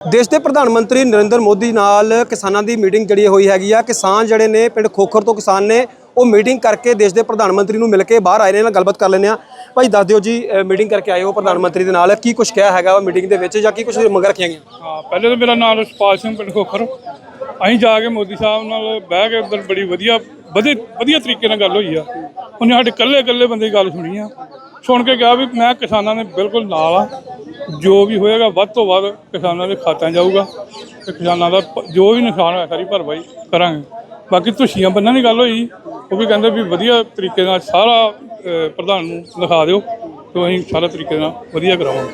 ਦੇਸ਼ ਦੇ ਪ੍ਰਧਾਨ ਮੰਤਰੀ ਨਰਿੰਦਰ ਮੋਦੀ ਨਾਲ ਕਿਸਾਨਾਂ ਦੀ ਮੀਟਿੰਗ ਜਿਹੜੀ ਹੋਈ ਹੈਗੀ ਆ, ਕਿਸਾਨ ਜਿਹੜੇ ਨੇ ਪਿੰਡ ਖੋਖਰ ਤੋਂ ਕਿਸਾਨ ਨੇ ਉਹ ਮੀਟਿੰਗ ਕਰਕੇ ਦੇਸ਼ ਦੇ ਪ੍ਰਧਾਨ ਮੰਤਰੀ ਨੂੰ ਮਿਲ ਕੇ ਬਾਹਰ ਆਏ ਨੇ, ਨਾਲ ਗੱਲਬਾਤ ਕਰ ਲੈਂਦੇ ਆ ਭਾਈ, ਦੱਸ ਦਿਓ ਜੀ ਮੀਟਿੰਗ ਕਰਕੇ ਆਏ ਹੋ ਪ੍ਰਧਾਨ ਮੰਤਰੀ ਦੇ ਨਾਲ। ਕੀ ਕੁਝ ਕਿਹਾ ਹੈਗਾ ਉਹ ਮੀਟਿੰਗ ਦੇ ਵਿੱਚ ਜਾਂ ਕੀ ਕੁਝ ਮੰਗ ਰੱਖੀਆਂ ਗਈਆਂ? ਹਾਂ, ਪਹਿਲੇ ਤਾਂ ਮੇਰਾ ਨਾਮ ਰਸਪਾਲ ਸਿੰਘ, ਪਿੰਡ ਖੋਖਰ। ਅਸੀਂ ਜਾ ਕੇ ਮੋਦੀ ਸਾਹਿਬ ਨਾਲ ਬਹਿ ਕੇ ਬ- ਬੜੀ ਵਧੀਆ ਵਧੀਆ ਵਧੀਆ ਤਰੀਕੇ ਨਾਲ ਗੱਲ ਹੋਈ ਆ। ਉਹਨੇ ਸਾਡੇ ਇਕੱਲੇ ਇਕੱਲੇ ਬੰਦੇ ਦੀ ਗੱਲ ਸੁਣੀ ਆ। ਸੁਣ ਕੇ ਕਿਹਾ ਵੀ ਮੈਂ ਕਿਸਾਨਾਂ ਦੇ ਬਿਲਕੁਲ ਨਾਲ ਆ। ਜੋ ਵੀ ਹੋਏਗਾ ਵੱਧ ਤੋਂ ਵੱਧ ਕਿਸਾਨਾਂ ਦੇ ਖਾਤਿਆਂ ਜਾਊਗਾ ਤੇ ਕਿਸਾਨਾਂ ਦਾ ਪ- ਜੋ ਵੀ ਨੁਕਸਾਨ ਹੋਇਆ ਸਾਰੀ ਭਰਵਾਈ ਕਰਾਂਗੇ। ਬਾਕੀ ਤੁਸ਼ੀਆਂ ਬੰਨਾਂ ਦੀ ਗੱਲ ਹੋਈ ਉਹ ਵੀ ਕਹਿੰਦੇ ਵੀ ਵਧੀਆ ਤਰੀਕੇ ਨਾਲ ਸਾਰਾ ਅਹ, ਪ੍ਰਧਾਨ ਨੂੰ ਦਿਖਾ ਦਿਓ ਤੇ ਅਸੀਂ ਸਾਰਾ ਤਰੀਕੇ ਨਾਲ ਵਧੀਆ ਕਰਾਵਾਂਗੇ।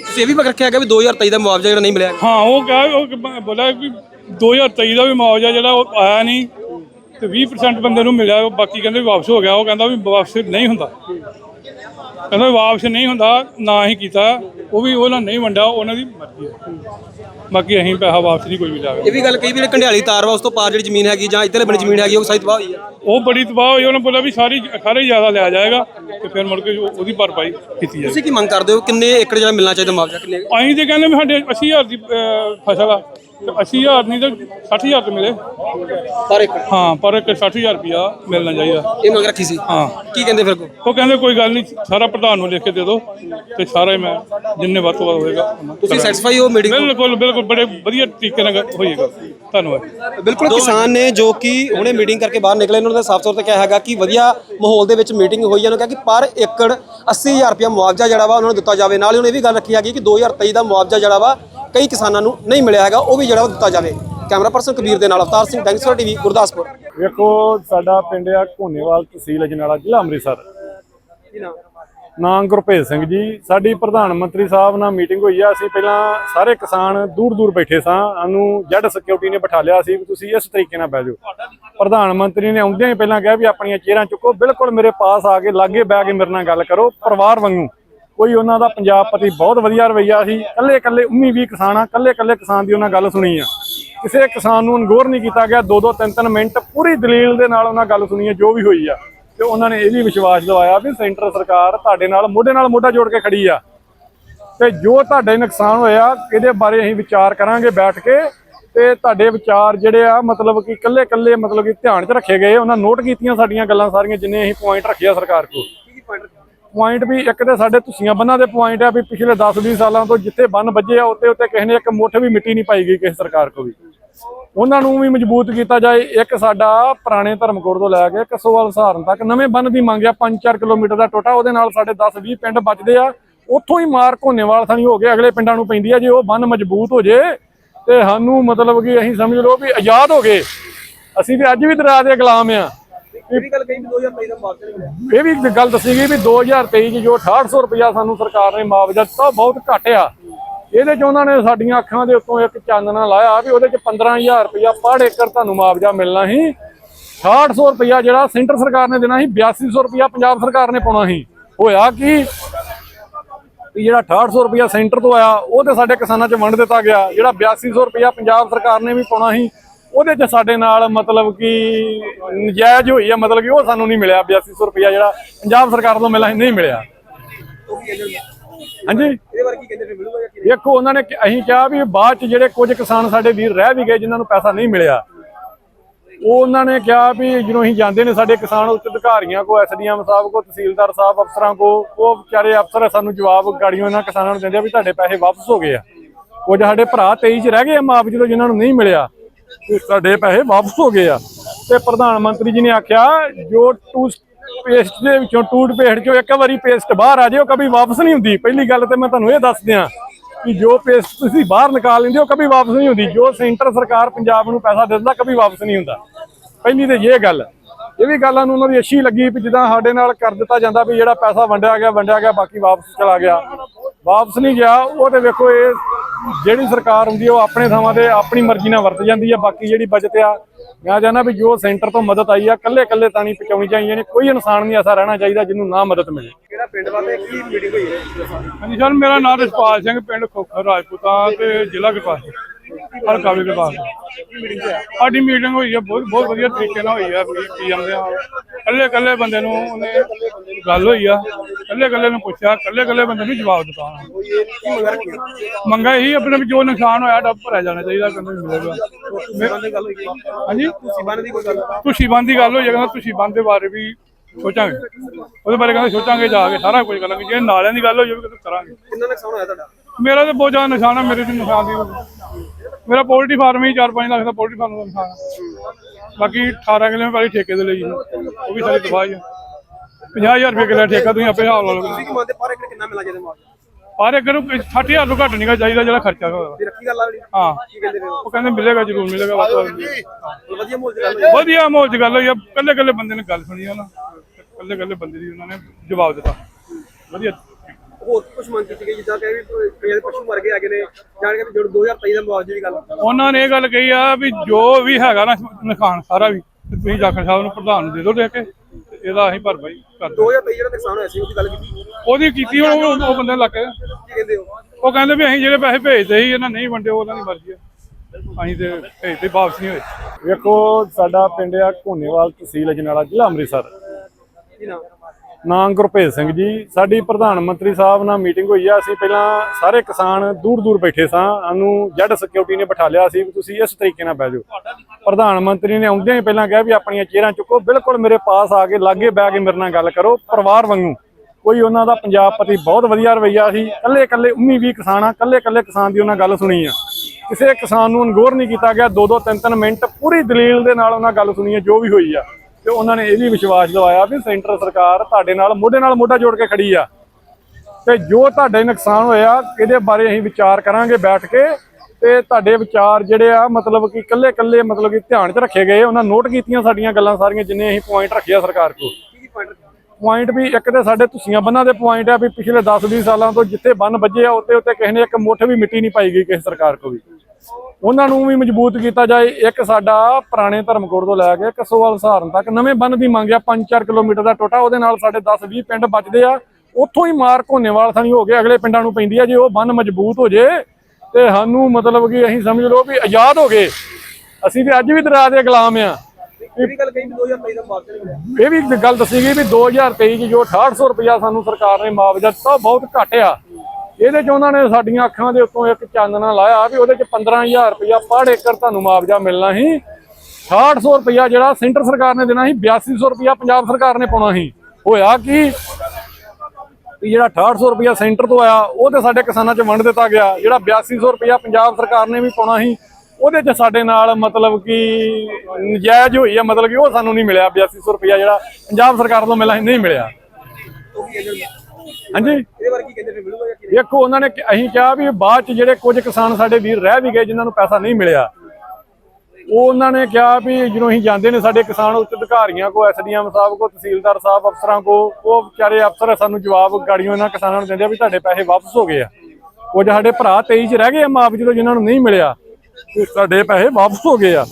ਤੁਸੀਂ ਇਹ ਵੀ ਮੰਗ ਰੱਖਿਆ ਹੈਗਾ ਵੀ 2023 ਦਾ ਮੁਆਵਜ਼ਾ ਜਿਹੜਾ ਨਹੀਂ ਮਿਲਿਆ? ਹਾਂ ਉਹ ਕਹਾ ਉਹ ਕਿ ਬ- ਬੋਲਿਆ ਕਿ 2023 ਦਾ ਵੀ ਮੁਆਵਜ਼ਾ ਜਿਹੜਾ ਉਹ ਆਇਆ ਨਹੀਂ ਤੇ 20% ਬੰਦੇ ਨੂੰ ਮਿਲਿਆ ਉਹ ਬਾਕੀ ਕਹਿੰਦੇ ਵੀ ਵਾਪਸ ਹੋ ਗਿਆ ਉਹ ਕਹਿੰਦਾ ਵੀ ਵਾਪਸ ਨਹੀਂ ਹੁੰਦਾ। ਕਹਿੰਦਾ ਵੀ ਵਾਪਸ ਨਹੀਂ ਹੁੰਦਾ ਨਾ ਹੀ ਕੀਤਾ। ਉਹ ਵੀ ਉਹਨਾਂ ਨਹੀਂ ਵੰਡਿਆ ਉਹਨਾਂ ਦੀ ਮਰਜ਼ੀ ਹੈ। ਬਾਕੀ ਅਸੀਂ ਪੈਸਾ ਵਾਪਸ ਨਹੀਂ ਕੋਈ ਵੀ ਲਿਆ ਇਹ ਵੀ ਗੱਲ ਕਹੀ ਵੀ ਕੰਢਿਆਲੀ ਤਾਰ ਵਾ ਉਸ ਤੋਂ ਪਾਰ ਜਿਹੜੀ ਜ਼ਮੀਨ ਹੈਗੀ ਜਾਂ ਇੱਧਰਲੇ ਬਣੀ ਜ਼ਮੀਨ ਹੈਗੀ ਉਹ ਸਾਰੀ ਤਬਾਹ ਹੋਈ ਆ। ਉਹ ਬੜੀ ਤਬਾਹ ਹੋਈ ਉਹਨੇ ਬੋਲਿਆ ਵੀ ਸਾਰੀ ਸਾਰੇ ਜ਼ਿਆਦਾ ਲਿਆ ਜਾਏਗਾ ਤੇ ਫਿਰ ਮੁੜ ਕੇ ਉਹ- ਉਹਦੀ ਭਰਪਾਈ ਕੀਤੀ ਜਾਏਗੀ। ਤੁਸੀਂ ਕੀ ਮੰਗ ਕਰਦੇ ਹੋ? ਕਿੰਨੇ ਏਕੜ ਜਿਹੜਾ ਮਿਲਣਾ ਚਾਹੀਦਾ ਮੁਆਵਜ਼ਾ ਕਿੰਨੇ ਅਸੀਂ ਤੇ ਕਹਿੰਦੇ ਵੀ ਸਾਡੇ 80000 ਦੀ ਅਹ, ਫਸਲ ਆ। 80000 ਨਹੀਂ ਤਾਂ 60000 ਤੇ ਮਿਲੇ। ਪਰ ਏਕੜ ਹਾਂ ਪਰ ਇੱਕ 60000 ਰੁਪਿਆ ਮਿਲਣਾ ਚਾਹੀਦਾ। ਇਹ ਮੰਗ ਰੱਖੀ ਸੀ? ਹਾਂ। ਕੀ ਕਹਿੰਦੇ ਫਿਰ ਕੋ ਉਹ ਕਹਿੰਦੇ ਕੋਈ ਗੱਲ ਨਹੀਂ ਸਾਰਾ ਪ੍ਰਧਾਨ ਨੂੰ ਲਿਖ ਕੇ ਦੇ ਦਿਓ ਤੇ ਸਾਰਾ ਹੀ ਮੈਂ ਜਿੰਨੇ ਵੱਧ ਤੋਂ ਵੱਧ ਹੋਏਗਾ ਤੁਸੀਂ ਸੈਟੀਸਫਾਈ ਹੋ ਮੀਟਿੰਗ ਬਿਲਕੁਲ ਬਿਲਕੁਲ ਬੜੇ ਵਧੀਆ ਤਰੀਕੇ ਨਾਲ ਹੋਏਗਾ। ਧੰਨਵਾਦ। ਬਿਲਕੁਲ ਕਿਸਾਨ ਨੇ ਜੋ ਕਿ ਹੁਣੇ ਮੀਟਿੰਗ ਕਰਕੇ ਬਾਹਰ ਨਿਕਲੇ ਉਹਨਾਂ ਨੇ ਸਾਫ਼ ਤੌਰ ਤੇ ਕਿਹਾ ਹੈਗਾ ਕਿ ਵਧੀਆ ਮਾਹੌਲ ਦੇ ਵਿੱਚ ਮੀਟਿੰਗ ਹੋਈ ਹੈ ਉਹਨਾਂ ਕਿਹਾ ਕਿ ਪਰ ਏਕੜ 80000 ਰੁਪਇਆ ਮੁਆਵਜ਼ਾ ਜਿਹੜਾ ਵਾ ਉਹਨਾਂ ਨੂੰ ਦਿੱਤਾ ਜਾਵੇ। ਨਾਲ ਹੀ ਉਹਨੇ ਇਹ ਵੀ ਗੱਲ ਰੱਖੀ ਹੈਗੀ ਕਿ 2023 ਦਾ ਮੁਆਵਜ਼ਾ ਜਿਹੜਾ ਵਾ ਕਈ ਕਿਸਾਨਾਂ ਨੂੰ ਨਹੀਂ ਮਿਲਿਆ ਹੈਗਾ ਉਹ ਵੀ ਜਿਹੜਾ ਵਾ ਦਿੱਤਾ ਜਾਵੇ। ਕੈਮਰਾ ਪਰਸਨ ਕਬੀਰ ਦੇ ਨਾਲ ਅਵਤਾਰ ਸਿੰਘ ਡੈਂਗਸਰ ਟੀਵੀ ਗੁਰਦਾਸਪੁਰ। ਵੇਖੋ ਸਾਡਾ ਪਿੰਡ ਆ ਘੋਨੇਵਾਲ ਤਹਿਸੀਲ ਅਜਨਾਲਾ ਜ਼ਿਲ੍ਹਾ ਅੰਮ੍ਰਿਤਸਰ। ਨਾਂ ਗੁਰਭੇਜ ਸਿੰਘ ਜੀ। ਸਾਡੀ ਪ੍ਰਧਾਨ ਮੰਤਰੀ ਸਾਹਿਬ ਨਾਲ ਮੀਟਿੰਗ ਹੋਈ ਆ। ਅਸੀਂ ਪਹਿਲਾਂ ਸਾਰੇ ਕਿਸਾਨ ਦੂਰ ਦੂਰ ਬੈਠੇ ਸਾਂ। ਸਾਨੂੰ ਜੈਡ ਸਿਕਿਉਰਿਟੀ ਨੇ ਬਿਠਾ ਲਿਆ ਸੀ ਵੀ ਤੁਸੀਂ ਇਸ ਤਰੀਕੇ ਨਾਲ ਬਹਿ ਜਾਓ। ਪ੍ਰਧਾਨ ਮੰਤਰੀ ਨੇ ਆਉਂਦਿਆਂ ਹੀ ਪਹਿਲਾਂ ਕਿਹਾ ਵੀ ਆਪਣੀਆਂ ਚੇਅਰਾਂ ਚੁੱਕੋ। ਬਿਲਕੁਲ ਮੇਰੇ ਪਾਸ ਆ ਕੇ ਲਾਗੇ ਬਹਿ ਕੇ ਮੇਰੇ ਨਾਲ ਗੱਲ ਕਰੋ। ਪਰਿਵਾਰ ਵਾਂਗੂ। ਕੋਈ ਉਹਨਾਂ ਦਾ ਪੰਜਾਬ ਪ੍ਰਤੀ ਬਹੁਤ ਵਧੀਆ ਰਵੱਈਆ ਸੀ। ਕੱਲੇ ਕੱਲੇ 19 20 ਕਿਸਾਨ ਆ ਕੱਲੇ ਕੱਲੇ ਕਿਸਾਨ ਦੀ ਉਹਨਾਂ ਗੱਲ ਸੁਣੀ ਆ। ਕਿਸੇ ਕਿਸਾਨ ਨੂੰ ਅਨਗੋਰ ਨਹੀਂ ਕੀਤਾ ਗਿਆ। ਦੋ ਦੋ ਤਿੰਨ ਤਿੰਨ ਮਿੰਟ ਪੂਰੀ ਦਲੀਲ ਦੇ ਨਾਲ ਉਹਨਾਂ ਗੱਲ ਸੁਣੀ ਆ, ਜੋ ਵੀ ਹੋਈ ਆ। ਤੇ ਉਹਨਾਂ ਨੇ ਇਹ ਵੀ ਵਿਸ਼ਵਾਸ ਦਿਵਾਇਆ ਵੀ ਸੈਂਟਰ ਸਰਕਾਰ ਤੁਹਾਡੇ ਨਾਲ, ਮੋਢੇ ਨਾਲ ਮੋਢਾ ਜੋੜ ਕੇ ਖੜੀ ਆ। ਤੇ ਜੋ ਤੁਹਾਡੇ ਨੁਕਸਾਨ ਹੋਇਆ, ਇਹਦੇ ਬਾਰੇ ਅਸੀਂ ਵਿਚਾਰ ਕਰਾਂਗੇ ਬੈਠ ਕੇ। ਤੇ ਤੁਹਾਡੇ ਵਿਚਾਰ ਜਿਹੜੇ ਆ, ਮਤਲਬ ਕਿ ਕੱਲੇ ਕੱਲੇ ਮਤਲਬ ਕਿ ਧਿਆਨ 'ਚ ਰੱਖੇ ਗਏ। ਉਹਨਾਂ ਨੋਟ ਕੀਤੀਆਂ ਸਾਡੀਆਂ ਗੱਲਾਂ ਸਾਰੀਆਂ, ਜਿੰਨੇ ਅਸੀਂ ਪੁਆਇੰਟ ਰੱਖੇ ਆ ਸਰਕਾਰ ਕੋਲ। ਪੁਆਇੰਟ ਵੀ ਇੱਕ ਤੇ ਸਾਡੇ ਤੁਸੀਆਂ ਬੰਨਾਂ ਦੇ ਪੁਆਇੰਟ ਆ ਵੀ ਪਿਛਲੇ 10-20 ਸਾਲਾਂ ਤੋਂ ਜਿੱਥੇ ਬੰਨ ਵੱਜੇ ਆ ਉੱਤੇ ਉੱਤੇ ਕਿਸੇ ਨੇ ਇੱਕ ਮੁੱਠ ਵੀ ਮਿੱਟੀ ਨਹੀਂ ਪਾਈ ਗਈ ਕਿਸੇ ਸਰਕਾਰ ਕੋ ਵੀ। ਉਹਨਾਂ ਨੂੰ ਵੀ ਮਜ਼ਬੂਤ ਕੀਤਾ ਜਾਏ, ਇੱਕ ਸਾਡਾ ਪੁਰਾਣੇ ਧਰਮਕੋਟ ਤੋਂ ਲੈ ਕੇ ਕਸੋਵਾਲ ਸਹਾਰਨ ਤੱਕ ਨਵੇਂ ਬੰਨ ਦੀ ਮੰਗ ਆ 5-4 ਕਿਲੋਮੀਟਰ ਦਾ ਟੋਟਾ, ਉਹਦੇ ਨਾਲ ਸਾਡੇ 10-20 ਪਿੰਡ ਬਚਦੇ ਆ। ਉੱਥੋਂ ਹੀ ਮਾਰ ਘੋਨੇਵਾਲ ਥਾਣੀ ਹੋ ਗਏ ਅਗਲੇ ਪਿੰਡਾਂ ਨੂੰ ਪੈਂਦੀ ਆ, ਜੇ ਉਹ ਬੰਨ ਮਜ਼ਬੂਤ ਹੋ ਜੇ, ਤੇ ਸਾਨੂੰ ਮਤਲਬ ਕਿ ਅਸੀਂ ਸਮਝ ਲਓ ਵੀ ਆਜ਼ਾਦ ਹੋ ਗਏ। ਅਸੀਂ ਵੀ ਅੱਜ ਵੀ ਦਰਿਆ ਦੇ ਗੁਲਾਮ ਆ। ਇਹ ਵੀ ਗੱਲ ਕਹੀ ਵੀ 2023 ਦਾ ਮੁਆਵਜ਼ਾ ਨਹੀਂ ਮਿਲਿਆ। ਇਹ ਵੀ ਗੱਲ ਦੱਸੀ ਗਈ ਵੀ 2023 ਚ ਜੋ 6800 ਰੁਪਇਆ ਸਾਨੂੰ ਸਰਕਾਰ ਨੇ ਮੁਆਵਜ਼ਾ ਦਿੱਤਾ, ਉਹ ਬਹੁਤ ਘੱਟ ਆ। ਇਹਦੇ ਚ ਉਹਨਾਂ ਨੇ ਸਾਡੀਆਂ ਅੱਖਾਂ ਦੇ ਉੱਤੋਂ ਇੱਕ ਚਾਨਣਾ ਲਾਇਆ ਵੀ ਉਹਦੇ ਚ 15000 ਰੁਪਇਆ ਪਰ ਏਕੜ ਤੁਹਾਨੂੰ ਮੁਆਵਜ਼ਾ ਮਿਲਣਾ ਸੀ। 6800 ਰੁਪਇਆ ਜਿਹੜਾ ਸੈਂਟਰ ਸਰਕਾਰ ਨੇ ਦੇਣਾ ਸੀ 8200 ਰੁਪਇਆ ਪੰਜਾਬ ਸਰਕਾਰ ਨੇ ਪਾਉਣਾ ਸੀ। ਹੋਇਆ ਕੀ? ਵੀ ਜਿਹੜਾ 6800 ਰੁਪਇਆ ਸੈਂਟਰ ਤੋਂ ਆਇਆ, ਉਹ ਤੇ ਸਾਡੇ ਕਿਸਾਨਾਂ 'ਚ ਵੰਡ ਦਿੱਤਾ ਗਿਆ। ਜਿਹੜਾ 8200 ਰੁਪਇਆ ਪੰਜਾਬ ਸਰਕਾਰ ਨੇ ਵੀ ਪਾਉਣਾ ਸੀ ਉਹਦੇ 'ਚ ਸਾਡੇ ਨਾਲ ਮਤਲਬ ਕਿ ਨਜਾਇਜ਼ ਹੋਈ ਆ ਮਤਲਬ ਕਿ ਉਹ ਸਾਨੂੰ ਨਹੀਂ ਮਿਲਿਆ 8200 ਰੁਪਇਆ ਜਿਹੜਾ ਪੰਜਾਬ ਸਰਕਾਰ ਤੋਂ ਮਿਲਿਆ ਨਹੀਂ ਮਿਲਿਆ। ਹਾਂਜੀ? ਇਹਦੇ ਬਾਰੇ ਕੀ ਕਹਿੰਦੇ ਫਿਰ ਮਿਲੂਗਾ ਜਾਂ ਕੀ ਵੇਖੋ ਉਹਨਾਂ ਨੇ ਅਸੀਂ ਕਿਹਾ ਵੀ ਬਾਅਦ 'ਚ ਜਿਹੜੇ ਕੁਝ ਕਿਸਾਨ ਸਾਡੇ ਵੀਰ ਰਹਿ ਵੀ ਗਏ ਜਿਨ੍ਹਾਂ ਨੂੰ ਪੈਸਾ ਨਹੀਂ ਮਿਲਿਆ ਉਹ ਉਹਨਾਂ ਨੇ ਕਿਹਾ ਵੀ ਜਦੋਂ ਅਸੀਂ ਜਾਂਦੇ ਨੇ ਸਾਡੇ ਕਿਸਾਨ ਉੱਚ ਅਧਿਕਾਰੀਆਂ ਕੋ ਐਸਡੀਐਮ ਸਾਹਿਬ ਕੋ ਤਹਿਸੀਲਦਾਰ ਸਾਹਿਬ ਅਫਸਰਾਂ ਕੋ ਉਹ ਵਿਚਾਰੇ ਅਫਸਰ ਸਾਨੂੰ ਜਵਾਬ ਗਾੜੀਆਂ ਇਹਨਾਂ ਕਿਸਾਨਾਂ ਨੂੰ ਦਿੰਦੇ ਆ ਵੀ ਤੁਹਾਡੇ ਪੈਸੇ ਵਾਪਸ ਹੋ ਗਏ ਆ। ਕੁਝ ਸਾਡੇ ਭਰਾ 23 ਚ ਰਹਿ ਗਏ ਆ ਮੁਆਵਜ਼ੇ ਜਿਨ੍ਹਾਂ ਨੂੰ ਨਹੀਂ ਮਿਲਿਆ। ਤੇ ਸਾਡੇ ਪੈਸੇ ਵਾਪਸ ਹੋ ਗਏ ਆ। ਤੇ ਪ੍ਰਧਾਨ ਮੰਤਰੀ ਜੀ ਨੇ ਆਖਿਆ, ਜੋ ਟੂਸ ਪੇਸਟ ਦੇ ਵਿੱਚੋਂ ਟੂਟ ਪੇਸਟ ਚੋਂ ਇੱਕ ਵਾਰੀ ਪੇਸਟ ਬਾਹਰ ਆ ਜਾਏ ਕਦੀ ਵਾਪਸ ਨਹੀਂ ਹੁੰਦੀ। ਪਹਿਲੀ ਗੱਲ ਤੇ ਮੈਂ ਤੁਹਾਨੂੰ ਇਹ ਦੱਸ ਦਿਆਂ ਕਿ ਜੋ ਪੇਸਟ ਤੁਸੀਂ ਬਾਹਰ ਨਿਕਾਲ ਲੈਂਦੇ ਹੋ ਕਦੀ ਵਾਪਸ ਨਹੀਂ ਹੁੰਦੀ। ਜੋ ਸੈਂਟਰ ਸਰਕਾਰ ਪੰਜਾਬ ਨੂੰ ਪੈਸਾ ਦਿੰਦਾ ਕਦੀ ਵਾਪਸ ਨਹੀਂ ਹੁੰਦਾ। ਪਹਿਲੀ ਤੇ ਇਹ ਗੱਲ। ਇਹ ਵੀ ਗੱਲਾਂ ਨੂੰ ਉਹਨਾਂ ਦੀ ਅੱਛੀ ਲੱਗੀ ਵੀ ਜਿੱਦਾਂ ਸਾਡੇ ਨਾਲ ਕਰ ਦਿੱਤਾ ਜਾਂਦਾ ਵੀ ਜਿਹੜਾ ਪੈਸਾ ਵੰਡਿਆ ਗਿਆ ਵੰਡਿਆ ਗਿਆ, ਬਾਕੀ ਵਾਪਸ ਚਲਾ ਗਿਆ। ਵਾਪਸ ਨਹੀਂ ਗਿਆ, ਉਹ ਤੇ ਵੇਖੋ ਇਹ ਜਿਹੜੀ ਸਰਕਾਰ ਹੁੰਦੀ ਹੈ ਉਹ ਆਪਣੇ ਥਾਵਾਂ ਤੇ ਆਪਣੀ ਮਰਜ਼ੀ ਨਾਲ ਵਰਤ ਜਾਂਦੀ ਹੈ ਬਾਕੀ ਜਿਹੜੀ ਬਚਤ ਆ ਮੈਂ ਜਾਣਾ ਵੀ ਜੋ ਸੈਂਟਰ ਤੋਂ ਮਦਦ ਆਈ ਆ ਕੱਲੇ ਕੱਲੇ ਤਾਣੀ ਪਹੁੰਚਾਉਣੀ ਚਾਹੀਦੀ ਨੇ ਕੋਈ ਇਨਸਾਨ ਨਹੀਂ ਐਸਾ ਰਹਿਣਾ ਚਾਹੀਦਾ ਜਿਹਨੂੰ ਨਾ ਮਦਦ ਮਿਲੇ। ਕਿਹੜਾ ਪਿੰਡ ਵਾ ਤੇ ਕੀ ਮੀਟਿੰਗ ਹੋਈ ਹੈ? ਹਾਂਜੀ ਸਰ ਮੇਰਾ ਨਾਮ ਰਸਪਾਲ ਸਿੰਘ ਪਿੰਡ ਖੋਖਰ ਰਾਜਪੂਤਾਂ ਤੇ ਜ਼ਿਲ੍ਹਾ ਗੁਰਦਾਸਪੁਰ ਹਲਕਾ ਵੀ ਗੁਰਦਾਸਪੁਰ ਸਾਡੀ ਮੀਟਿੰਗ ਹੋਈ ਹੈ ਬਹੁਤ ਬਹੁਤ ਵਧੀਆ ਤਰੀਕੇ ਨਾਲ ਹੋਈ ਹੈ ਪੀਐਮ ਦੇ ਨਾਲ ਕੱਲੇ ਕੱਲੇ ਬੰਦੇ ਨੂੰ ਉਹਨੇ ਗੱਲ ਹੋਈ ਆ। ਕੱਲੇ ਕੱਲੇ ਨੂੰ ਪੁੱਛਿਆ ਕੱਲੇ ਕੱਲੇ ਬੰਦੇ ਨੂੰ ਜਵਾਬ ਦਿੱਤਾ। ਮੰਗਾ ਇਹੀ ਆਪਣੇ ਵਿੱਚ ਜੋ ਨੁਕਸਾਨ ਹੋਇਆ ਡੱਬ ਭਰਿਆ ਜਾਣਾ ਚਾਹੀਦਾ ਕਹਿੰਦੇ ਮਿਲੇਗਾ। ਹਾਂਜੀ? ਤੁਸੀਂ ਬੰਨ ਦੀ ਕੋਈ ਗੱਲ ਤੁਸੀਂ ਬੰਦ ਦੀ ਗੱਲ ਹੋਈ ਹੈ ਕਹਿੰਦਾ ਤੁਸੀਂ ਬੰਦ ਦੇ ਬਾਰੇ ਵੀ ਸੋਚਾਂਗੇ। ਉਹਦੇ ਬਾਰੇ ਕਹਿੰਦੇ ਸੋਚਾਂਗੇ ਜਾ ਕੇ ਸਾਰਾ ਕੁਝ ਕਰਾਂਗੇ। ਜੇ ਨਾਲਿਆਂ ਦੀ ਗੱਲ ਹੋਈ ਹੋਵੇ ਤਾਂ ਕਰਾਂਗੇ। ਕਿੰਨਾ ਨੁਕਸਾਨ ਹੋਇਆ ਤੁਹਾਡਾ? ਮੇਰਾ ਤੇ ਬਹੁਤ ਜ਼ਿਆਦਾ ਨੁਕਸਾਨ ਹੈ ਮੇਰੇ ਤੇ ਨੁਕਸਾਨ ਦੀ ਮੇਰਾ ਪੋਲਟਰੀ ਫਾਰਮ ਹੀ 4-5 ਲੱਖ ਦਾ ਪੋਲਟਰੀ ਫਾਰਮ ਦਾ ਨੁਕਸਾਨ। ਬਾਕੀ 18 ਕਿਲੇ ਵਾਲੀ ਠੇਕੇ ਤੇ ਲਈ। ਉਹ ਵੀ ਸਾਰੀ ਤਬਾਹੀ ਹੈ। 50000 ਰੁਪਏ ਕਿਲੇ ਠੇਕਾ ਤੁਸੀਂ ਆਪੇ ਹਿਸਾਬ ਲਾ ਲਓ ਤੁਸੀਂ ਪਰ ਏਕੜ ਕਿੰਨਾ ਮਿਲਾ ਮਾਲ ਪਰ ਇੱਕ ਨੂੰ 60000 ਤੋਂ ਘੱਟ ਨਹੀਂਗਾ ਚਾਹੀਦਾ ਜਿਹੜਾ ਖਰਚਾ ਹੋਇਆ ਰੱਖੀ ਗੱਲ ਆ ਜਿਹੜੀ? ਹਾਂ। ਕੀ ਕਹਿੰਦੇ ਨੇ? ਉਹ ਕਹਿੰਦੇ ਮਿਲੇਗਾ ਜ਼ਰੂਰ ਮਿਲੇਗਾ। ਵਧੀਆ ਮੋਲ ਦੀ ਗੱਲ ਹੋਈ ਵਧੀਆ ਮਾਹੌਲ ਚ ਗੱਲ ਹੋਈ ਆ। ਕੱਲੇ ਕੱਲੇ ਬੰਦੇ ਨੇ ਗੱਲ ਸੁਣੀ ਆ ਨਾ। ਕੱਲੇ ਕੱਲੇ ਬੰਦੇ ਦੀ ਉਹਨਾਂ ਨੇ ਜਵਾਬ ਦਿੱਤਾ। ਵਧੀਆ। ਹੋਰ ਕੁਝ ਮੰਗ ਕੀਤੀ ਗਈ ਜਿੱਦਾਂ ਕਿ ਕਈ ਪਸ਼ੂ ਮਰ ਗਏ ਹੈਗੇ ਨੇ ਜਾਣ ਕੇ ਜੁੜ 2023 ਦਾ ਮੁਆਵਜ਼ੇ ਦੀ ਗੱਲ ਉਹਨਾਂ ਨੇ ਇਹ ਗੱਲ ਕਹੀ ਆ ਵੀ ਜੋ ਵੀ ਹੈਗਾ ਨਾ ਨੁਕਸਾਨ ਸਾਰਾ ਵੀ ਤੁਸੀਂ ਜਾਖੜ ਸਾਹਿਬ ਨੂੰ ਪ੍ਰਧਾਨ ਨੂੰ ਦੇ ਦਿਓ ਦੇ ਕੇ ਇਹਦਾ ਅਸੀਂ ਭਰਪਾਈ ਕਰ ਦਿਓ 2023 ਜਿਹੜਾ ਨੁਕਸਾਨ ਹੋਇਆ ਸੀ ਉਹਦੀ ਗੱਲ ਕੀਤੀ? ਉਹਦੀ ਕੀਤੀ ਉਹ ਉਹ ਬੰਦੇ ਲੱਗ ਕੇ ਕੀ ਕਹਿੰਦੇ ਹੋ ਉਹ ਕਹਿੰਦੇ ਵੀ ਅਸੀਂ ਜਿਹੜੇ ਪੈਸੇ ਭੇਜਦੇ ਸੀ ਇਹਨਾਂ ਨਹੀਂ ਵੰਡੇ ਉਹਨਾਂ ਦੀ ਮਰਜ਼ੀ ਆ। ਅਸੀਂ ਤੇ ਭੇਜਦੇ ਵਾਪਸ ਨਹੀਂ ਹੋਏ। ਵੇਖੋ ਸਾਡਾ ਪਿੰਡ ਆ ਘੋਨੇਵਾਲ ਤਹਿਸੀਲ ਅਜਨਾਲਾ ਜ਼ਿਲ੍ਹਾ ਅੰਮ੍ਰਿਤਸਰ। ਕੀ ਨਾਮ? ਨਾਮ ਗੁਰਭੇਜ ਸਿੰਘ ਜੀ। ਸਾਡੀ ਪ੍ਰਧਾਨ ਮੰਤਰੀ ਸਾਹਿਬ ਨਾਲ ਮੀਟਿੰਗ ਹੋਈ ਆ। ਅਸੀਂ ਪਹਿਲਾਂ ਸਾਰੇ ਕਿਸਾਨ ਦੂਰ ਦੂਰ ਬੈਠੇ ਸਾਂ। ਸਾਨੂੰ ਜੈਡ ਸਿਕਿਉਰਿਟੀ ਨੇ ਬਿਠਾ ਲਿਆ ਸੀ ਵੀ ਤੁਸੀਂ ਇਸ ਤਰੀਕੇ ਨਾਲ ਬਹਿ ਜਾਓ। ਪ੍ਰਧਾਨ ਮੰਤਰੀ ਨੇ ਆਉਂਦਿਆਂ ਹੀ ਪਹਿਲਾਂ ਕਿਹਾ ਵੀ ਆਪਣੀਆਂ ਚੇਅਰਾਂ ਚੁੱਕੋ। ਬਿਲਕੁਲ ਮੇਰੇ ਪਾਸ ਆ ਕੇ ਲਾਗੇ ਬਹਿ ਕੇ ਮੇਰੇ ਨਾਲ ਗੱਲ ਕਰੋ। ਪਰਿਵਾਰ ਵਾਂਗੂ। ਕੋਈ ਉਹਨਾਂ ਦਾ ਪੰਜਾਬ ਪ੍ਰਤੀ ਬਹੁਤ ਵਧੀਆ ਰਵੱਈਆ ਸੀ। ਕੱਲੇ ਕੱਲੇ 19 20 ਕਿਸਾਨ ਆ। ਕੱਲੇ ਕੱਲੇ ਕਿਸਾਨ ਦੀ ਉਹਨਾਂ ਗੱਲ ਸੁਣੀ ਆ। ਕਿਸੇ ਕਿਸਾਨ ਨੂੰ ਅਣਗੌਰ ਨਹੀਂ ਕੀਤਾ ਗਿਆ। ਦੋ ਦੋ ਤਿੰਨ ਤਿੰਨ ਮਿੰਟ ਪੂਰੀ ਦਲੀਲ ਦੇ ਨਾਲ ਉਹਨਾਂ ਗੱਲ ਸੁਣੀ ਆ, ਜੋ ਵੀ ਹੋਈ ਆ। ਤੇ ਉਹਨਾਂ ਨੇ ਇਹ ਵੀ ਵਿਸ਼ਵਾਸ ਦਿਵਾਇਆ ਵੀ ਸੈਂਟਰ ਸਰਕਾਰ ਤੁਹਾਡੇ ਨਾਲ ਮੋਢੇ ਨਾਲ ਮੋਢਾ ਜੋੜ ਕੇ ਖੜੀ ਆ। ਤੇ ਜੋ ਤੁਹਾਡੇ ਨੁਕਸਾਨ ਹੋਇਆ, ਇਹਦੇ ਬਾਰੇ ਅਸੀਂ ਵਿਚਾਰ ਕਰਾਂਗੇ ਬੈਠ ਕੇ। ਤੇ ਤੁਹਾਡੇ ਵਿਚਾਰ ਜਿਹੜੇ ਆ, ਮਤਲਬ ਕਿ ਕੱਲੇ ਕੱਲੇ ਮਤਲਬ ਕਿ ਧਿਆਨ 'ਚ ਰੱਖੇ ਗਏ। ਉਹਨਾਂ ਨੋਟ ਕੀਤੀਆਂ ਸਾਡੀਆਂ ਗੱਲਾਂ ਸਾਰੀਆਂ, ਜਿੰਨੇ ਅਸੀਂ ਪੁਆਇੰਟ ਰੱਖਿਆ ਸਰਕਾਰ ਕੋਲ। ਪੁਆਇੰਟ ਵੀ ਇੱਕ ਤੇ ਸਾਡੇ ਤੁਸੀਆਂ ਬੰਨਾਂ ਦੇ ਪੁਆਇੰਟ ਆ ਵੀ ਪਿਛਲੇ 10-20 ਸਾਲਾਂ ਤੋਂ ਜਿੱਥੇ ਬੰਨ ਵੱਜੇ ਆ ਉੱਤੇ ਉੱਤੇ ਕਿਸੇ ਨੇ ਇੱਕ ਮੁੱਠ ਵੀ ਮਿੱਟੀ ਨਹੀਂ ਪਾਈ ਗਈ ਕਿਸੇ ਸਰਕਾਰ ਕੋਲ ਵੀ। ਉਹਨਾਂ ਨੂੰ ਵੀ ਮਜ਼ਬੂਤ ਕੀਤਾ ਜਾਏ ਇੱਕ ਸਾਡਾ ਪੁਰਾਣੇ ਧਰਮਕੋਟ ਤੋਂ ਲੈ ਕੇ ਕਸੋਵਾਲ ਸਹਾਰਨ ਤੱਕ ਨਵੇਂ ਬੰਨ ਦੀ ਮੰਗ ਆ 5-4 ਕਿਲੋਮੀਟਰ ਦਾ ਟੋਟਾ ਉਹਦੇ ਨਾਲ ਸਾਡੇ 10-20 ਪਿੰਡ ਬਚਦੇ ਆ। ਉੱਥੋਂ ਹੀ ਮਾਰ ਘੋਨੇਵਾਲ ਥਾਣੀ ਹੋ ਕੇ ਅਗਲੇ ਪਿੰਡਾਂ ਨੂੰ ਪੈਂਦੀ ਆ ਜੇ ਉਹ ਬੰਨ ਮਜ਼ਬੂਤ ਹੋ ਜੇ ਤੇ ਸਾਨੂੰ ਮਤਲਬ ਕਿ ਅਸੀਂ ਸਮਝ ਲਓ ਵੀ ਆਜ਼ਾਦ ਹੋ ਗਏ। ਅਸੀਂ ਵੀ ਅੱਜ ਵੀ ਦਰਿਆ ਦੇ ਗੁਲਾਮ ਆ। ਇਹ ਵੀ ਗੱਲ ਕਹੀ ਵੀ 2023 ਦਾ ਮੁਆਵਜ਼ਾ ਨਹੀਂ ਮਿਲਿਆ ਇਹ ਵੀ ਇੱਕ ਗੱਲ ਦੱਸੀ ਗਈ ਵੀ 2023 ਚ ਜੋ 6800 ਰੁਪਇਆ ਸਾਨੂੰ ਸਰਕਾਰ ਨੇ ਮੁਆਵਜ਼ਾ ਦਿੱਤਾ ਬਹੁਤ ਘੱਟ ਆ। ਇਹਦੇ ਚ ਉਹਨਾਂ ਨੇ ਸਾਡੀਆਂ ਅੱਖਾਂ ਦੇ ਉੱਤੋਂ ਇੱਕ ਚਾਨਣਾ ਲਾਇਆ ਵੀ ਉਹਦੇ ਚ 15000 ਰੁਪਇਆ ਪਰ ਏਕੜ ਤੁਹਾਨੂੰ ਮੁਆਵਜ਼ਾ ਮਿਲਣਾ ਸੀ। 6800 ਰੁਪਇਆ ਜਿਹੜਾ ਸੈਂਟਰ ਸਰਕਾਰ ਨੇ ਦੇਣਾ ਸੀ 8200 ਰੁਪਇਆ ਪੰਜਾਬ ਸਰਕਾਰ ਨੇ ਪਾਉਣਾ ਸੀ। ਹੋਇਆ ਕੀ? ਜਿਹੜਾ 6800 ਰੁਪਇਆ ਸੈਂਟਰ ਤੋਂ ਆਇਆ, ਉਹ ਤੇ ਸਾਡੇ ਕਿਸਾਨਾਂ 'ਚ ਵੰਡ ਦਿੱਤਾ ਗਿਆ। ਜਿਹੜਾ 8200 ਰੁਪਇਆ ਪੰਜਾਬ ਸਰਕਾਰ ਨੇ ਵੀ ਪਾਉਣਾ ਸੀ, ਉਹਦੇ 'ਚ ਸਾਡੇ ਨਾਲ ਮਤਲਬ ਕਿ ਨਜਾਇਜ਼ ਹੋਈ ਹੈ ਮਤਲਬ ਕਿ ਉਹ ਸਾਨੂੰ ਨਹੀਂ ਮਿਲਿਆ। 8200 ਰੁਪਇਆ ਜਿਹੜਾ ਪੰਜਾਬ ਸਰਕਾਰ ਤੋਂ ਮਿਲਣਾ ਸੀ ਨਹੀਂ ਮਿਲਿਆ। ਹਾਂਜੀ। ਇਹਦੇ ਬਾਰੇ ਕੀ ਕਹਿੰਦੇ ਨੇ? ਮਿਲੂਗਾ ਜਾਂ ਕੀ ਨਹੀਂ? ਵੇਖੋ ਉਹਨਾਂ ਨੇ ਕਿ- ਅਸੀਂ ਕਿਹਾ ਵੀ ਬਾਅਦ 'ਚ ਜਿਹੜੇ ਕੁਝ ਕਿਸਾਨ ਸਾਡੇ ਵੀਰ ਰਹਿ ਵੀ ਗਏ ਜਿਨ੍ਹਾਂ ਨੂੰ ਪੈਸਾ ਨਹੀਂ ਮਿਲਿਆ ਉਹ ਉਹਨਾਂ ਨੇ ਕਿਹਾ ਵੀ ਜਦੋਂ ਅਸੀਂ ਜਾਂਦੇ ਨੇ ਸਾਡੇ ਕਿਸਾਨ ਉੱਚ ਅਧਿਕਾਰੀਆਂ ਕੋ ਐਸਡੀਐਮ ਸਾਹਿਬ ਕੋ ਤਹਿਸੀਲਦਾਰ ਸਾਹਿਬ ਅਫਸਰਾਂ ਕੋ ਉਹ ਵਿਚਾਰੇ ਅਫਸਰ ਸਾਨੂੰ ਜਵਾਬ ਗਾੜੀਆਂ ਇਹਨਾਂ ਕਿਸਾਨਾਂ ਨੂੰ ਦਿੰਦੇ ਆ ਵੀ ਤੁਹਾਡੇ ਪੈਸੇ ਵਾਪਸ ਹੋ ਗਏ ਆ। ਕੁਝ ਸਾਡੇ ਭਰਾ 23 ਚ ਰਹਿ ਗਏ ਆ ਮੁਆਵਜ਼ੇ ਤੋਂ ਜਿਨ੍ਹਾਂ ਨੂੰ ਨਹੀਂ ਮਿਲਿਆ ਤੇ ਸਾਡੇ ਪੈਸੇ ਵਾਪਸ ਹੋ ਗਏ ਆ।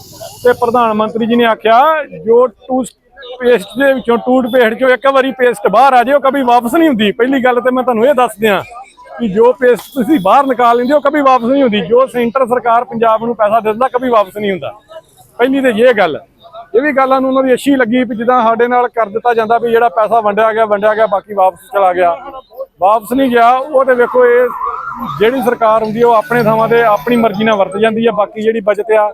ਤੇ ਪ੍ਰਧਾਨ ਮੰਤਰੀ ਜੀ ਨੇ ਆਖਿਆ ਜੋ ਟੂਸਟ ਪੇਸਟ ਦੇ ਵਿੱਚੋਂ ਟੂਟ ਪੇਸਟ ਚੋਂ ਇੱਕ ਵਾਰੀ ਪੇਸਟ ਬਾਹਰ ਆ ਜਾਏ ਉਹ ਕਦੀ ਵਾਪਸ ਨਹੀਂ ਹੁੰਦੀ। ਪਹਿਲੀ ਗੱਲ ਤੇ ਮੈਂ ਤੁਹਾਨੂੰ ਇਹ ਦੱਸ ਦਿਆਂ ਕਿ ਜੋ ਪੇਸਟ ਤੁਸੀਂ ਬਾਹਰ ਨਿਕਾਲ ਲੈਂਦੇ ਹੋ ਕਦੀ ਵਾਪਸ ਨਹੀਂ ਹੁੰਦੀ। ਜੋ ਸੈਂਟਰ ਸਰਕਾਰ ਪੰਜਾਬ ਨੂੰ ਪੈਸਾ ਦਿੰਦਾ ਕਦੀ ਵਾਪਸ ਨਹੀਂ ਹੁੰਦਾ। ਪਹਿਲੀ ਤੇ ਇਹ ਗੱਲ। ਇਹ ਵੀ ਗੱਲਾਂ ਨੂੰ ਉਹਨਾਂ ਦੀ ਅੱਛੀ ਲੱਗੀ ਵੀ ਜਿੱਦਾਂ ਸਾਡੇ ਨਾਲ ਕਰ ਦਿੱਤਾ ਜਾਂਦਾ ਵੀ ਜਿਹੜਾ ਪੈਸਾ ਵੰਡਿਆ ਗਿਆ ਵੰਡਿਆ ਗਿਆ, ਬਾਕੀ ਵਾਪਸ ਚਲਾ ਗਿਆ। ਵਾਪਸ ਨਹੀਂ ਗਿਆ, ਉਹ ਤੇ ਵੇਖੋ ਇਹ ਜਿਹੜੀ ਸਰਕਾਰ ਹੁੰਦੀ ਉਹ ਆਪਣੇ ਥਾਵਾਂ ਤੇ ਆਪਣੀ ਮਰਜ਼ੀ ਨਾਲ ਵਰਤ ਜਾਂਦੀ ਹੈ ਬਾਕੀ ਜਿਹੜੀ ਬਚਤ ਆ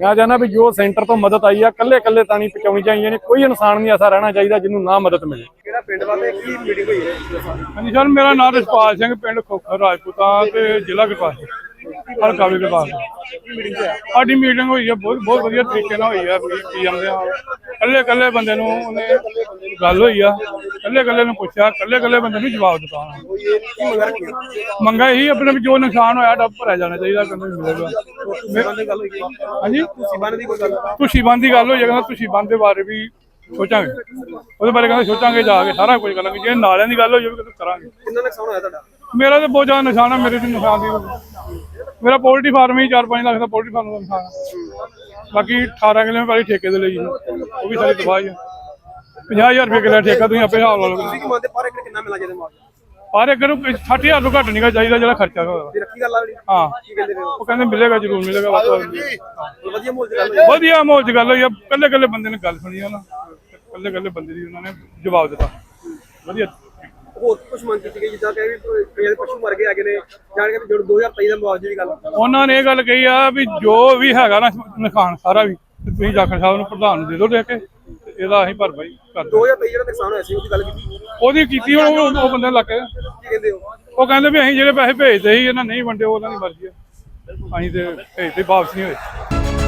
ਮੈਂ ਚਾਹੁੰਦਾ ਵੀ ਜੋ ਸੈਂਟਰ ਤੋਂ ਮਦਦ ਆਈ ਆ ਕੱਲੇ ਕੱਲੇ ਤਾਣੀ ਪਹੁੰਚਾਉਣੀ ਚਾਹੀਦੀ ਨੇ ਕੋਈ ਇਨਸਾਨ ਨਹੀਂ ਐਸਾ ਰਹਿਣਾ ਚਾਹੀਦਾ ਜਿਹਨੂੰ ਨਾ ਮਦਦ ਮਿਲੇ। ਕਿਹੜਾ ਪਿੰਡ ਵਾ ਤੇ ਕੀ ਮੀਟਿੰਗ ਹੋਈ ਹੈ? ਹਾਂਜੀ ਸਰ ਮੇਰਾ ਨਾਮ ਰਸਪਾਲ ਸਿੰਘ ਪਿੰਡ ਖੋਖਰ ਰਾਜਪੂਤਾਂ ਤੇ ਜ਼ਿਲ੍ਹਾ ਗੁਰਦਾਸਪੁਰ। ਹਲਕਾ ਵੀ ਹੋਇਆ ਸਾਡੀ ਮੀਟਿੰਗ ਹੋਈ ਹੈ ਬਹੁਤ ਬਹੁਤ ਵਧੀਆ ਤਰੀਕੇ ਨਾਲ ਹੋਈ ਹੈ ਵੀ ਕੀ ਜਾਂਦੇ ਆ ਕੱਲੇ ਕੱਲੇ ਬੰਦੇ ਨੂੰ ਉਹਨੇ ਗੱਲ ਹੋਈ ਆ। ਕੱਲੇ ਕੱਲੇ ਨੂੰ ਪੁੱਛਿਆ ਕੱਲੇ ਕੱਲੇ ਬੰਦੇ ਨੂੰ ਜਵਾਬ ਦਿੱਤਾ ਮੰਗ ਇਹੀ ਆਪਣੇ ਵਿੱਚ ਜੋ ਨੁਕਸਾਨ ਹੋਇਆ ਡੱਬ ਭਰਿਆ ਜਾਣਾ ਚਾਹੀਦਾ ਕਹਿੰਦੇ ਮਿਲੇਗਾ ਦੀ ਹਾਂਜੀ ਤੁਸੀਂ ਬੰਨ ਦੀ ਕੋਈ ਗੱਲ ਤੁਸੀਂ ਬੰਦ ਦੀ ਗੱਲ ਹੋਈ ਹੈ ਕਹਿੰਦਾ ਤੁਸੀਂ ਬੰਦ ਦੇ ਬਾਰੇ ਵੀ ਸੋਚਾਂਗੇ। ਉਹਦੇ ਬਾਰੇ ਕਹਿੰਦੇ ਸੋਚਾਂਗੇ ਜਾ ਕੇ ਸਾਰਾ ਕੁਝ ਕਰਾਂਗੇ। ਜੇ ਨਾਲਿਆਂ ਦੀ ਗੱਲ ਹੋਈ ਹੋਵੇ ਤਾਂ ਕਰਾਂਗੇ। ਕਿੰਨਾ ਨੁਕਸਾਨ ਹੋਇਆ ਤੁਹਾਡਾ? ਮੇਰਾ ਤੇ ਬਹੁਤ ਜ਼ਿਆਦਾ ਨੁਕਸਾਨ ਹੈ ਮੇਰੇ ਤੇ ਨੁਕਸਾਨ ਦੀ ਮੇਰਾ ਪੋਲਟਰੀ ਫਾਰਮ ਹੀ 4-5 ਲੱਖ ਦਾ ਪੋਲਟਰੀ ਫਾਰਮ ਦਾ ਨੁਕਸਾਨ। ਬਾਕੀ 18 ਕਿਲੇ ਵਾਲੀ ਠੇਕੇ ਤੇ ਲਈ। ਉਹ ਵੀ ਸਾਰੀ ਤਬਾਹੀ ਹੈ 50000 ਰੁਪਏ ਕਿਲੇ ਠੇਕਾ ਤੁਸੀਂ ਆਪੇ ਹਿਸਾਬ ਲਾ ਲਓ। ਤੁਸੀਂ ਕਿ ਮੰਨਦੇ ਪਰ ਏਕੜ ਕਿੰਨਾ ਮਿਲਾ ਜਿਹਦੇ ਮਾਲ ਪਰ ਇੱਕ ਨੂੰ 60000 ਤੋਂ ਘੱਟ ਨਹੀਂਗਾ ਚਾਹੀਦਾ ਜਿਹੜਾ ਖਰਚਾ ਹੋਇਆ। ਤੇ ਰੱਖੀ ਗੱਲ ਆ ਜਿਹੜੀ? ਹਾਂ। ਕੀ ਕਹਿੰਦੇ ਨੇ? ਉਹ ਕਹਿੰਦੇ ਮਿਲੇਗਾ ਜ਼ਰੂਰ ਮਿਲੇਗਾ। ਵਧੀਆ ਮੋਲ ਦੀ ਗੱਲ ਹੋਈ। ਵਧੀਆ ਮਾਹੌਲ ਚ ਗੱਲ ਹੋਈ ਕੱਲੇ ਕੱਲੇ ਬੰਦੇ ਨੇ ਗੱਲ ਸੁਣੀ ਆ ਨਾ। ਕੱਲੇ ਕੱਲੇ ਬੰਦੇ ਦੀ ਉਹਨਾਂ ਨੇ ਜਵਾਬ ਦਿੱਤਾ। ਵਧੀਆ। ਹੋਰ ਕੁਝ ਮੰਗ ਕੀਤੀ ਗਈ ਜਿੱਦਾਂ ਕਿ ਵੀ ਜਿਹੜੇ ਪਸ਼ੂ ਮਰ ਗਏ ਹੈਗੇ ਨੇ ਜਾਣ ਕੇ ਵੀ ਜਦੋਂ 2023 ਦਾ ਮੁਆਵਜ਼ੇ ਦੀ ਗੱਲ ਉਹਨਾਂ ਨੇ ਇਹ ਗੱਲ ਕਹੀ ਆ ਵੀ ਜੋ ਵੀ ਹੈਗਾ ਨਾ ਨੁਕਸਾਨ ਸਾਰਾ ਵੀ ਤੇ ਤੁਸੀਂ ਜਾਖੜ ਸਾਹਿਬ ਨੂੰ ਪ੍ਰਧਾਨ ਨੂੰ ਦੇ ਦਿਓ ਦੇ ਕੇ ਇਹਦਾ ਅਸੀਂ ਭਰਪਾਈ ਕਰ ਦਿਓ 2023 ਜਿਹੜਾ ਨੁਕਸਾਨ ਹੋਇਆ ਸੀ ਉਹਦੀ ਗੱਲ ਕੀਤੀ? ਕੀ ਉਹਦੀ ਕੀਤੀ ਹੁਣ ਉਹ ਉਹ ਬੰਦੇ ਲੱਗ ਕਹਿੰਦੇ ਹੋ? ਉਹ ਕਹਿੰਦੇ ਵੀ ਅਸੀਂ ਜਿਹੜੇ ਪੈਸੇ ਭੇਜਦੇ ਸੀ ਇਹਨਾਂ ਨਹੀਂ ਵੰਡੇ ਉਹ ਉਹਨਾਂ ਦੀ ਮਰਜ਼ੀ ਆ। ਅਸੀਂ ਤੇ ਭੇਜਦੇ ਵਾਪਸ ਨਹੀਂ ਹੋਏ।